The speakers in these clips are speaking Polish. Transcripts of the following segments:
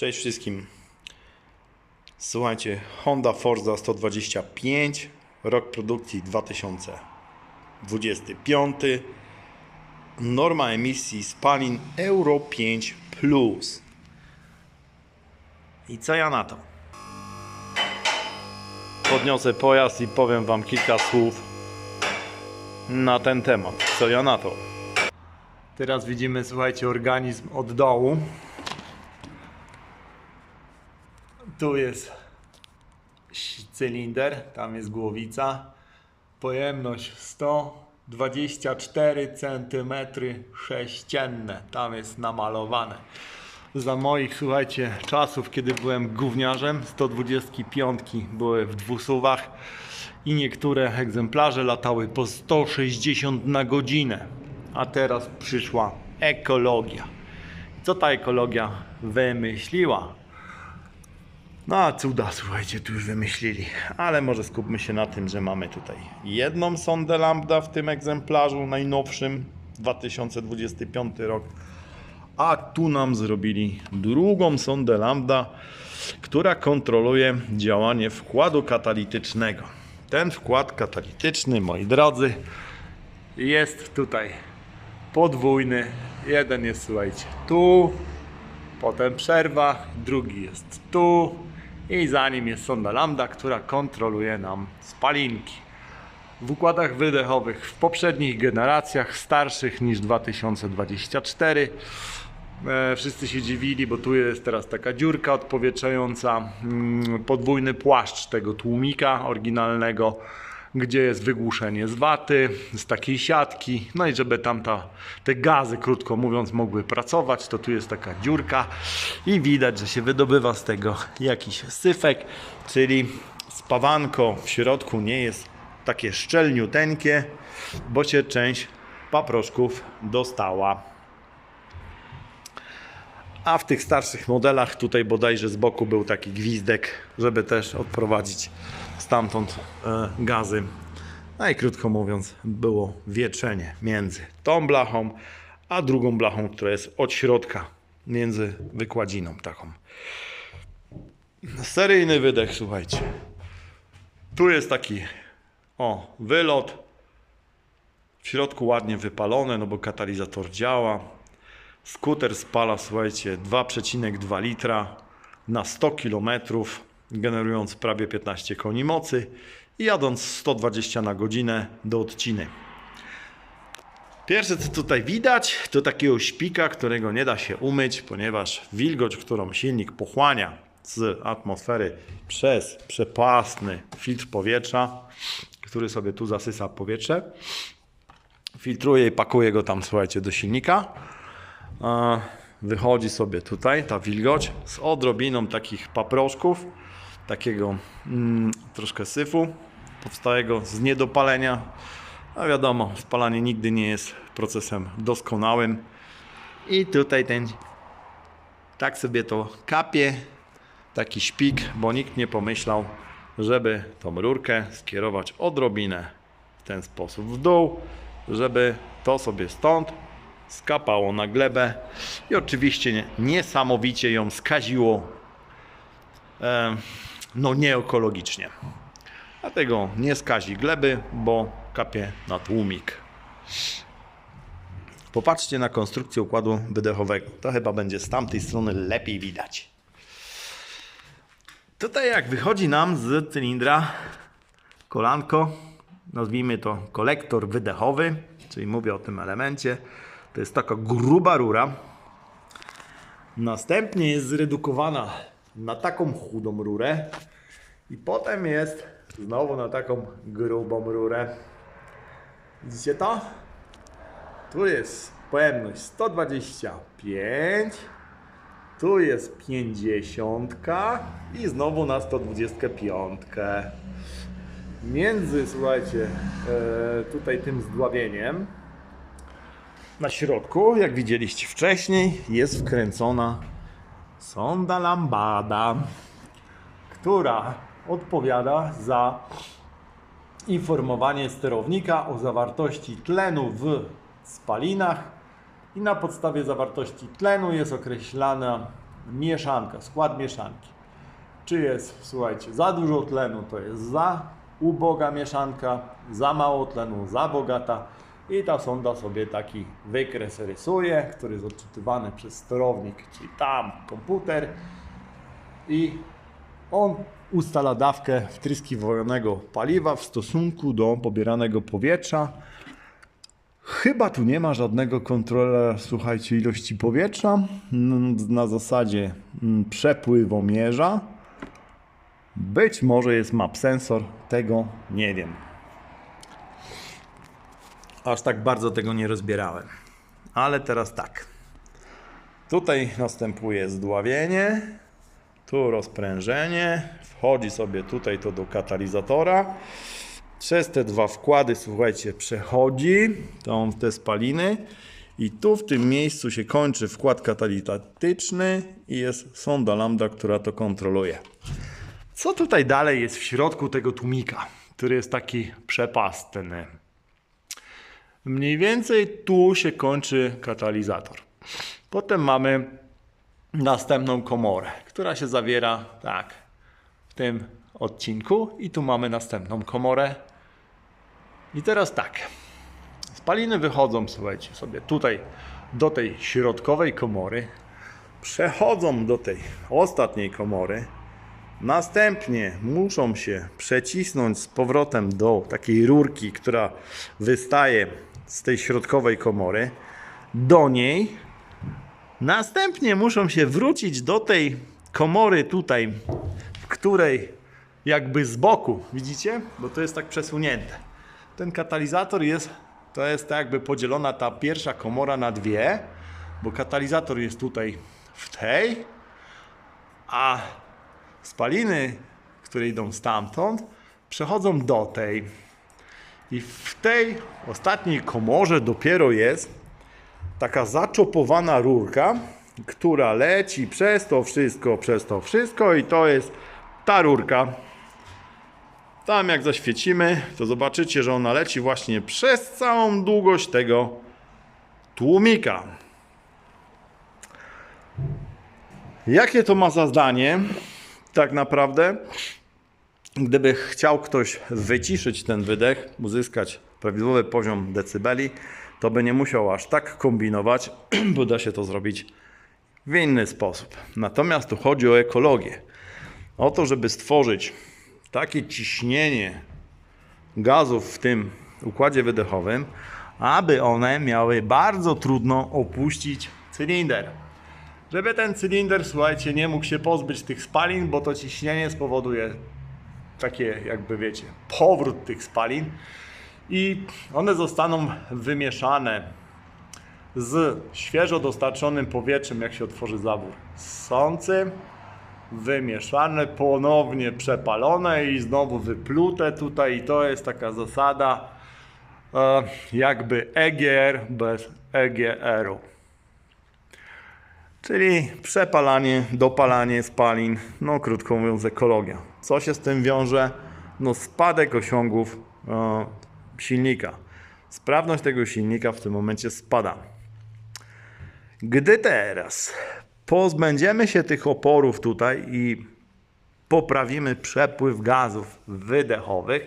Cześć wszystkim. Słuchajcie, Honda Forza 125, rok produkcji 2025, norma emisji spalin Euro 5 Plus. I co ja na to? Podniosę pojazd i powiem Wam kilka słów na ten temat. Co ja na to? Teraz widzimy, słuchajcie, organizm od dołu. Tu jest cylinder, tam jest głowica. Pojemność 124 cm sześcienne. Tam jest namalowane. Za moich, słuchajcie, czasów, kiedy byłem gówniarzem, 125 były w dwusuwach i niektóre egzemplarze latały po 160 na godzinę. A teraz przyszła ekologia. Co ta ekologia wymyśliła? No a cuda, słuchajcie, tu już wymyślili. Ale może skupmy się na tym, że mamy tutaj jedną sondę lambda w tym egzemplarzu najnowszym, 2025 rok. A tu nam zrobili drugą sondę lambda, która kontroluje działanie wkładu katalitycznego. Ten wkład katalityczny, moi drodzy, jest tutaj podwójny. Jeden jest, słuchajcie, tu, potem przerwa, drugi jest tu i za nim jest sonda lambda, która kontroluje nam spalinki. W układach wydechowych w poprzednich generacjach, starszych niż 2024, e, wszyscy się dziwili, bo tu jest teraz taka dziurka odpowietrzająca, mm, podwójny płaszcz tego tłumika oryginalnego, gdzie jest wygłuszenie z waty, z takiej siatki, no i żeby tam ta, te gazy, krótko mówiąc, mogły pracować, to tu jest taka dziurka i widać, że się wydobywa z tego jakiś syfek, czyli spawanko w środku nie jest takie szczelniuteńkie, bo się część paproszków dostała. A w tych starszych modelach tutaj bodajże z boku był taki gwizdek, żeby też odprowadzić stamtąd e, gazy. No i krótko mówiąc, było wietrzenie między tą blachą, a drugą blachą, która jest od środka, między wykładziną taką. Seryjny wydech, słuchajcie. Tu jest taki o, wylot. W środku ładnie wypalone, no bo katalizator działa. Skuter spala, słuchajcie, 2,2 litra na 100 km, generując prawie 15 koni mocy i jadąc 120 na godzinę do odciny. Pierwsze, co tutaj widać, to takiego szpika, którego nie da się umyć, ponieważ wilgoć, którą silnik pochłania z atmosfery przez przepastny filtr powietrza, który sobie tu zasysa powietrze, filtruje i pakuje go tam, słuchajcie, do silnika. A Wychodzi sobie tutaj ta wilgoć z odrobiną takich paproszków, takiego mm, troszkę syfu powstałego z niedopalenia. A wiadomo, spalanie nigdy nie jest procesem doskonałym. I tutaj ten tak sobie to kapie, taki szpik, bo nikt nie pomyślał, żeby tą rurkę skierować odrobinę w ten sposób w dół, żeby to sobie stąd skapało na glebę i oczywiście nie- niesamowicie ją skaziło no nieekologicznie. Dlatego nie skazi gleby, bo kapie na tłumik. Popatrzcie na konstrukcję układu wydechowego. To chyba będzie z tamtej strony lepiej widać. Tutaj jak wychodzi nam z cylindra kolanko, nazwijmy to kolektor wydechowy, czyli mówię o tym elemencie. To jest taka gruba rura. Następnie jest zredukowana na taką chudą rurę i potem jest znowu na taką grubą rurę. Widzicie to? Tu jest pojemność 125, tu jest 50 i znowu na 125. Między, słuchajcie, e, tutaj tym zdławieniem na środku, jak widzieliście wcześniej, jest wkręcona sonda lambada, która odpowiada za informowanie sterownika o zawartości tlenu w spalinach i na podstawie zawartości tlenu jest określana mieszanka, skład mieszanki. Czy jest, słuchajcie, za dużo tlenu, to jest za uboga mieszanka, za mało tlenu, za bogata. I ta sonda sobie taki wykres rysuje, który jest odczytywany przez sterownik, czyli tam komputer. I on ustala dawkę wtryskiwanego paliwa w stosunku do pobieranego powietrza. Chyba tu nie ma żadnego kontrolera, słuchajcie, ilości powietrza. Na zasadzie mm, przepływomierza. Być może jest map sensor, tego nie wiem. Aż tak bardzo tego nie rozbierałem. Ale teraz tak. Tutaj następuje zdławienie, tu rozprężenie, wchodzi sobie tutaj to do katalizatora. Przez te dwa wkłady, słuchajcie, przechodzi tą, te spaliny i tu w tym miejscu się kończy wkład katalityczny i jest sonda lambda, która to kontroluje. Co tutaj dalej jest w środku tego tłumika, który jest taki przepastny? Mniej więcej tu się kończy katalizator. Potem mamy następną komorę, która się zawiera tak w tym odcinku i tu mamy następną komorę. I teraz tak. Spaliny wychodzą, słuchajcie, sobie tutaj do tej środkowej komory, przechodzą do tej ostatniej komory, następnie muszą się przecisnąć z powrotem do takiej rurki, która wystaje z tej środkowej komory, do niej Następnie muszą się wrócić do tej komory tutaj, w której jakby z boku, widzicie? Bo to jest tak przesunięte. Ten katalizator jest, to jest tak jakby podzielona ta pierwsza komora na dwie, bo katalizator jest tutaj w tej, a spaliny, które idą stamtąd, przechodzą do tej. I w tej ostatniej komorze dopiero jest taka zaczopowana rurka, która leci przez to wszystko, przez to wszystko i to jest ta rurka. Tam jak zaświecimy, to zobaczycie, że ona leci właśnie przez całą długość tego tłumika. Jakie to ma zadanie tak naprawdę? Gdyby chciał ktoś wyciszyć ten wydech, uzyskać prawidłowy poziom decybeli, to by nie musiał aż tak kombinować, bo da się to zrobić w inny sposób. Natomiast tu chodzi o ekologię. O to, żeby stworzyć takie ciśnienie gazów w tym układzie wydechowym, aby one miały bardzo trudno opuścić cylinder. Żeby ten cylinder, słuchajcie, nie mógł się pozbyć tych spalin, bo to ciśnienie spowoduje takie, jakby wiecie, powrót tych spalin. I one zostaną wymieszane z świeżo dostarczonym powietrzem, jak się otworzy zawór ssący, wymieszane, ponownie przepalone i znowu wyplute tutaj. I to jest taka zasada e, jakby EGR bez EGR-u. Czyli przepalanie, dopalanie spalin, no krótko mówiąc ekologia. Co się z tym wiąże? No spadek osiągów e, silnika. Sprawność tego silnika w tym momencie spada. Gdy teraz pozbędziemy się tych oporów tutaj i poprawimy przepływ gazów wydechowych,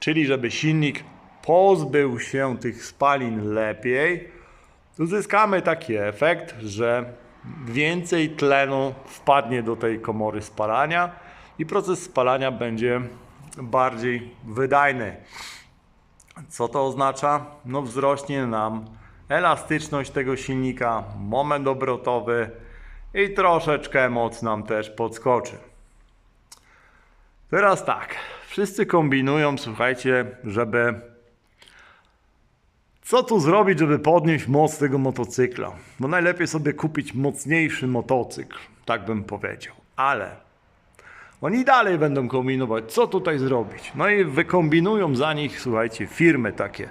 czyli żeby silnik pozbył się tych spalin lepiej, uzyskamy taki efekt, że więcej tlenu wpadnie do tej komory spalania i proces spalania będzie bardziej wydajny. Co to oznacza? No wzrośnie nam elastyczność tego silnika, moment obrotowy i troszeczkę moc nam też podskoczy. Teraz tak, wszyscy kombinują, słuchajcie, żeby co tu zrobić, żeby podnieść moc tego motocykla? Bo najlepiej sobie kupić mocniejszy motocykl, tak bym powiedział. Ale oni dalej będą kombinować, co tutaj zrobić. No i wykombinują za nich, słuchajcie, firmy takie.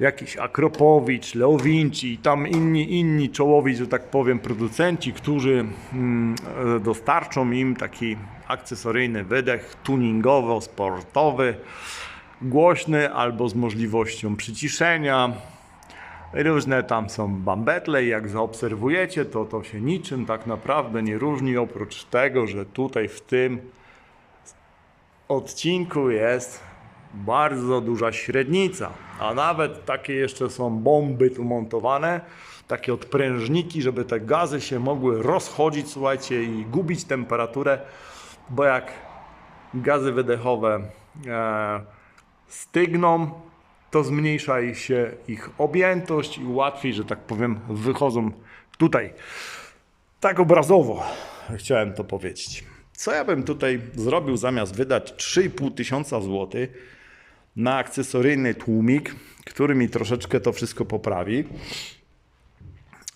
Jakiś Akropowicz, Leowinci i tam inni, inni czołowi, że tak powiem, producenci, którzy mm, e, dostarczą im taki akcesoryjny wydech tuningowo-sportowy, głośny albo z możliwością przyciszenia, Różne tam są bambetle jak zaobserwujecie, to to się niczym tak naprawdę nie różni, oprócz tego, że tutaj w tym odcinku jest bardzo duża średnica, a nawet takie jeszcze są bomby tu montowane, takie odprężniki, żeby te gazy się mogły rozchodzić, słuchajcie, i gubić temperaturę, bo jak gazy wydechowe e, stygną, to zmniejsza się ich objętość i łatwiej, że tak powiem, wychodzą tutaj. Tak obrazowo chciałem to powiedzieć. Co ja bym tutaj zrobił zamiast wydać 3,5 tysiąca złotych na akcesoryjny tłumik, który mi troszeczkę to wszystko poprawi.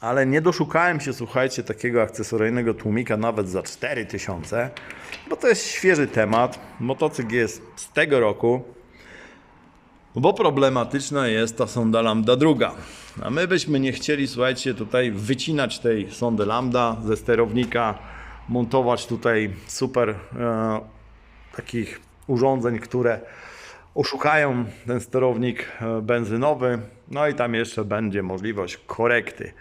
Ale nie doszukałem się, słuchajcie, takiego akcesoryjnego tłumika nawet za 4000, bo to jest świeży temat. Motocykl jest z tego roku, bo problematyczna jest ta sonda lambda druga. A my byśmy nie chcieli, słuchajcie, tutaj wycinać tej sondy lambda ze sterownika, montować tutaj super e, takich urządzeń, które oszukają ten sterownik e, benzynowy. No i tam jeszcze będzie możliwość korekty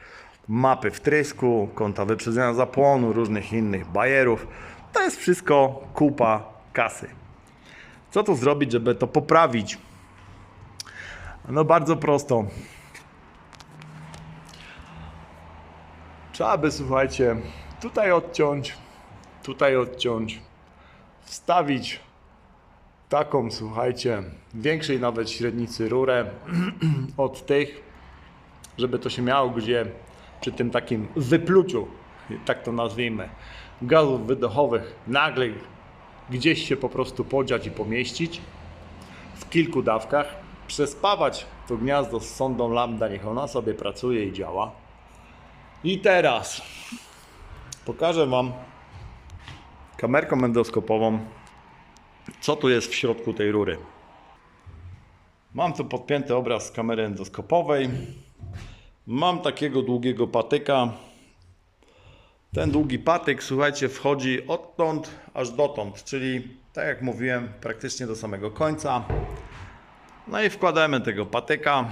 mapy wtrysku, kąta wyprzedzenia zapłonu, różnych innych bajerów. To jest wszystko kupa kasy. Co tu zrobić, żeby to poprawić? No bardzo prosto. Trzeba by, słuchajcie, tutaj odciąć, tutaj odciąć, wstawić taką, słuchajcie, większej nawet średnicy rurę od tych, żeby to się miało gdzie przy tym takim wypluciu, tak to nazwijmy, gazów wydechowych nagle gdzieś się po prostu podziać i pomieścić w kilku dawkach, przespawać to gniazdo z sondą lambda, niech ona sobie pracuje i działa. I teraz pokażę Wam kamerką endoskopową, co tu jest w środku tej rury. Mam tu podpięty obraz z kamery endoskopowej. Mam takiego długiego patyka. Ten długi patyk, słuchajcie, wchodzi odtąd aż dotąd, czyli tak jak mówiłem, praktycznie do samego końca. No i wkładamy tego patyka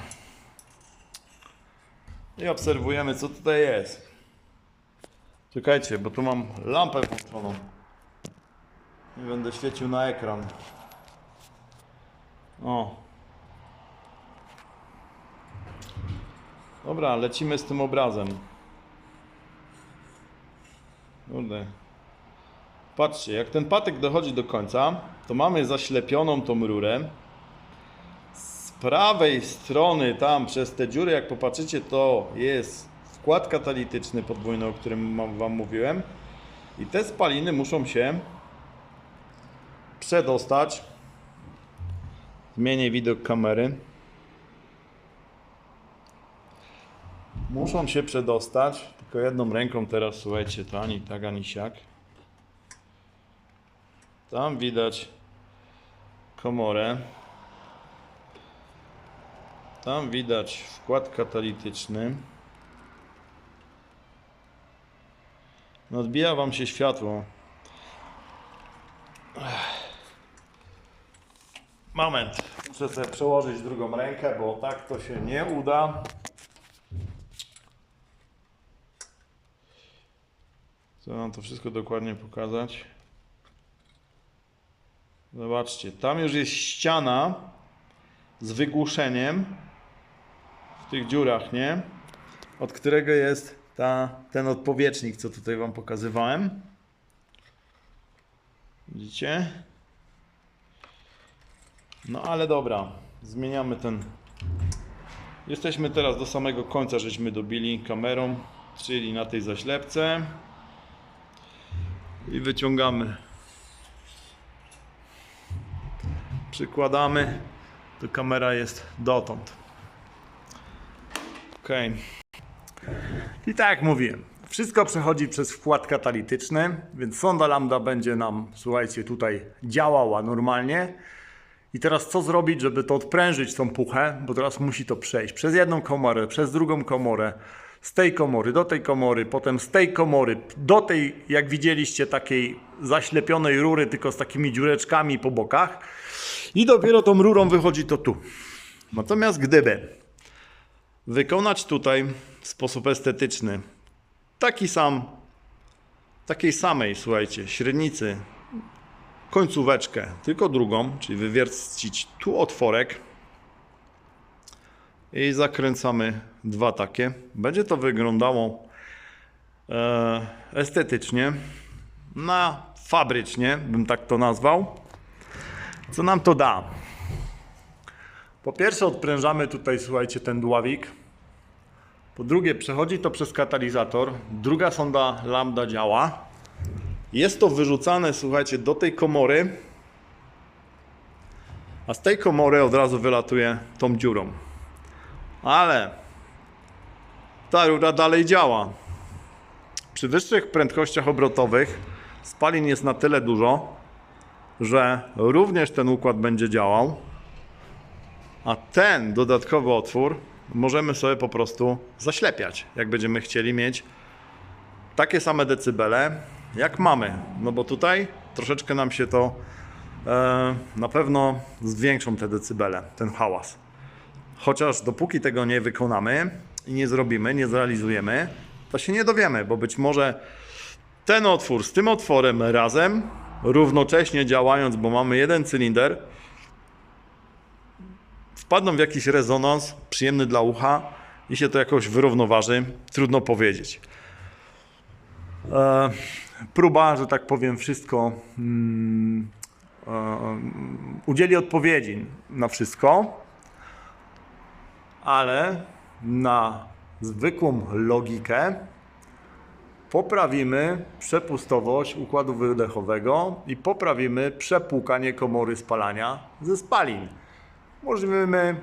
i obserwujemy, co tutaj jest. Czekajcie, bo tu mam lampę włączoną. I będę świecił na ekran. O. Dobra, lecimy z tym obrazem. Kurde. Patrzcie, jak ten patyk dochodzi do końca, to mamy zaślepioną tą rurę. Prawej strony, tam przez te dziury, jak popatrzycie, to jest wkład katalityczny podwójny, o którym Wam mówiłem. I te spaliny muszą się przedostać. Zmienię widok kamery. Muszą się przedostać, tylko jedną ręką teraz, słuchajcie, to ani tak, ani siak. Tam widać komorę. Tam widać wkład katalityczny. No odbija Wam się światło. Moment, muszę sobie przełożyć drugą rękę, bo tak to się nie uda. Chcę Wam to wszystko dokładnie pokazać. Zobaczcie, tam już jest ściana z wygłuszeniem tych dziurach, nie? Od którego jest ta, ten odpowietrznik, co tutaj Wam pokazywałem. Widzicie? No ale dobra, zmieniamy ten. Jesteśmy teraz do samego końca, żeśmy dobili kamerą, czyli na tej zaślepce. I wyciągamy. Przykładamy. To kamera jest dotąd. Ok. I tak jak mówiłem, wszystko przechodzi przez wkład katalityczny, więc sonda lambda będzie nam, słuchajcie, tutaj działała normalnie. I teraz co zrobić, żeby to odprężyć tą puchę, bo teraz musi to przejść przez jedną komorę, przez drugą komorę, z tej komory do tej komory, potem z tej komory do tej, jak widzieliście, takiej zaślepionej rury, tylko z takimi dziureczkami po bokach. I dopiero tą rurą wychodzi to tu. Natomiast gdyby wykonać tutaj w sposób estetyczny taki sam, takiej samej, słuchajcie, średnicy, końcóweczkę, tylko drugą, czyli wywiercić tu otworek i zakręcamy dwa takie. Będzie to wyglądało e, estetycznie, na fabrycznie, bym tak to nazwał. Co nam to da? Po pierwsze odprężamy tutaj, słuchajcie, ten dławik. Po drugie przechodzi to przez katalizator. Druga sonda lambda działa. Jest to wyrzucane, słuchajcie, do tej komory. A z tej komory od razu wylatuje tą dziurą. Ale ta rura dalej działa. Przy wyższych prędkościach obrotowych spalin jest na tyle dużo, że również ten układ będzie działał. A ten dodatkowy otwór możemy sobie po prostu zaślepiać, jak będziemy chcieli mieć takie same decybele, jak mamy. No bo tutaj troszeczkę nam się to e, na pewno zwiększą te decybele, ten hałas. Chociaż dopóki tego nie wykonamy i nie zrobimy, nie zrealizujemy, to się nie dowiemy, bo być może ten otwór z tym otworem razem, równocześnie działając, bo mamy jeden cylinder, wpadną w jakiś rezonans przyjemny dla ucha i się to jakoś wyrównoważy. Trudno powiedzieć. E, próba, że tak powiem, wszystko mm, e, udzieli odpowiedzi na wszystko, ale na zwykłą logikę poprawimy przepustowość układu wydechowego i poprawimy przepłukanie komory spalania ze spalin. Umożliwimy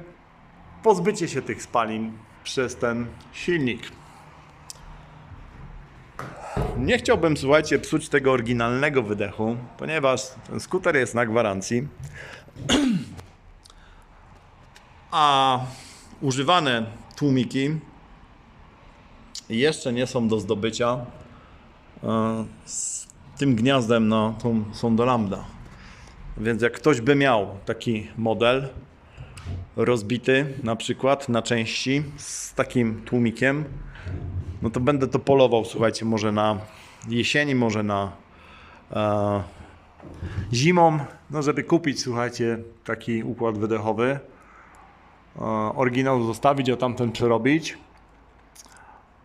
pozbycie się tych spalin przez ten silnik. Nie chciałbym, słuchajcie, psuć tego oryginalnego wydechu, ponieważ ten skuter jest na gwarancji. A używane tłumiki jeszcze nie są do zdobycia e, z tym gniazdem na tą sondę lambda. Więc jak ktoś by miał taki model rozbity na przykład na części z takim tłumikiem, no to będę to polował, słuchajcie, może na jesieni, może na e, zimą, no żeby kupić, słuchajcie, taki układ wydechowy. E, oryginał zostawić, a tamten przerobić,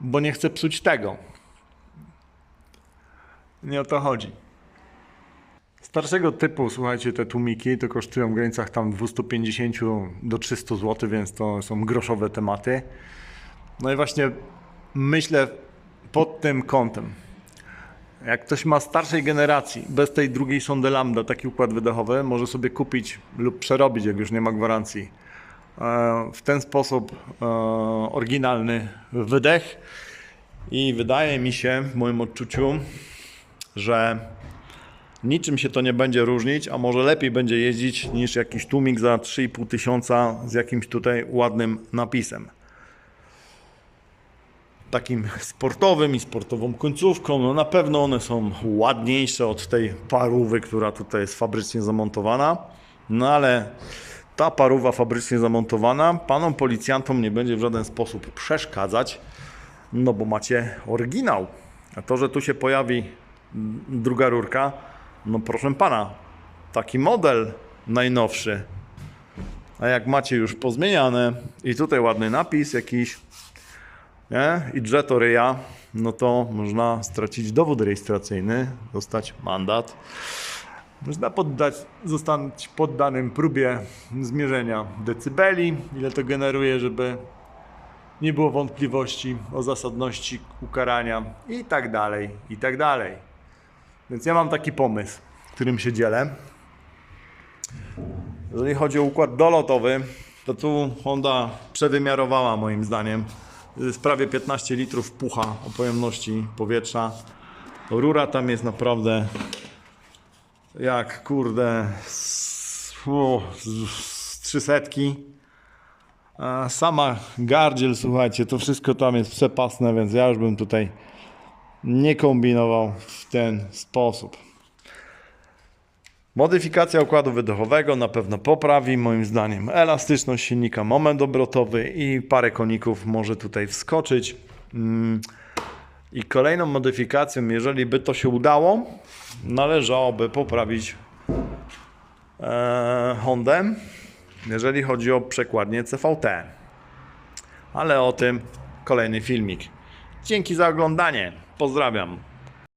bo nie chcę psuć tego. Nie o to chodzi. Starszego typu, słuchajcie, te tłumiki to kosztują w granicach tam 250 do 300 zł, więc to są groszowe tematy. No i właśnie myślę pod tym kątem. Jak ktoś ma starszej generacji, bez tej drugiej sondy lambda, taki układ wydechowy, może sobie kupić lub przerobić, jak już nie ma gwarancji. E, W ten sposób e, oryginalny wydech i wydaje mi się, w moim odczuciu, że niczym się to nie będzie różnić, a może lepiej będzie jeździć niż jakiś tłumik za 3,5 tysiąca z jakimś tutaj ładnym napisem. Takim sportowym i sportową końcówką. No na pewno one są ładniejsze od tej parówy, która tutaj jest fabrycznie zamontowana. No ale ta parówa fabrycznie zamontowana panom policjantom nie będzie w żaden sposób przeszkadzać, no bo macie oryginał. A to, że tu się pojawi druga rurka, no proszę pana, taki model najnowszy. A jak macie już pozmieniane i tutaj ładny napis jakiś, nie? I drze to ryja, no to można stracić dowód rejestracyjny, dostać mandat. Można poddać, zostać poddanym próbie zmierzenia decybeli, ile to generuje, żeby nie było wątpliwości o zasadności ukarania i tak dalej, i tak dalej. Więc ja mam taki pomysł, którym się dzielę. Jeżeli chodzi o układ dolotowy, to tu Honda przewymiarowała moim zdaniem. Jest prawie 15 litrów pucha o pojemności powietrza. Rura tam jest naprawdę jak kurde z, z. A sama gardziel, słuchajcie, to wszystko tam jest przepasne, więc ja już bym tutaj nie kombinował w ten sposób. Modyfikacja układu wydechowego na pewno poprawi moim zdaniem elastyczność silnika, moment obrotowy i parę koników może tutaj wskoczyć. Mm. I kolejną modyfikacją, jeżeli by to się udało, należałoby poprawić e, Hondę, jeżeli chodzi o przekładnię CVT. Ale o tym kolejny filmik. Dzięki za oglądanie. Pozdrawiam.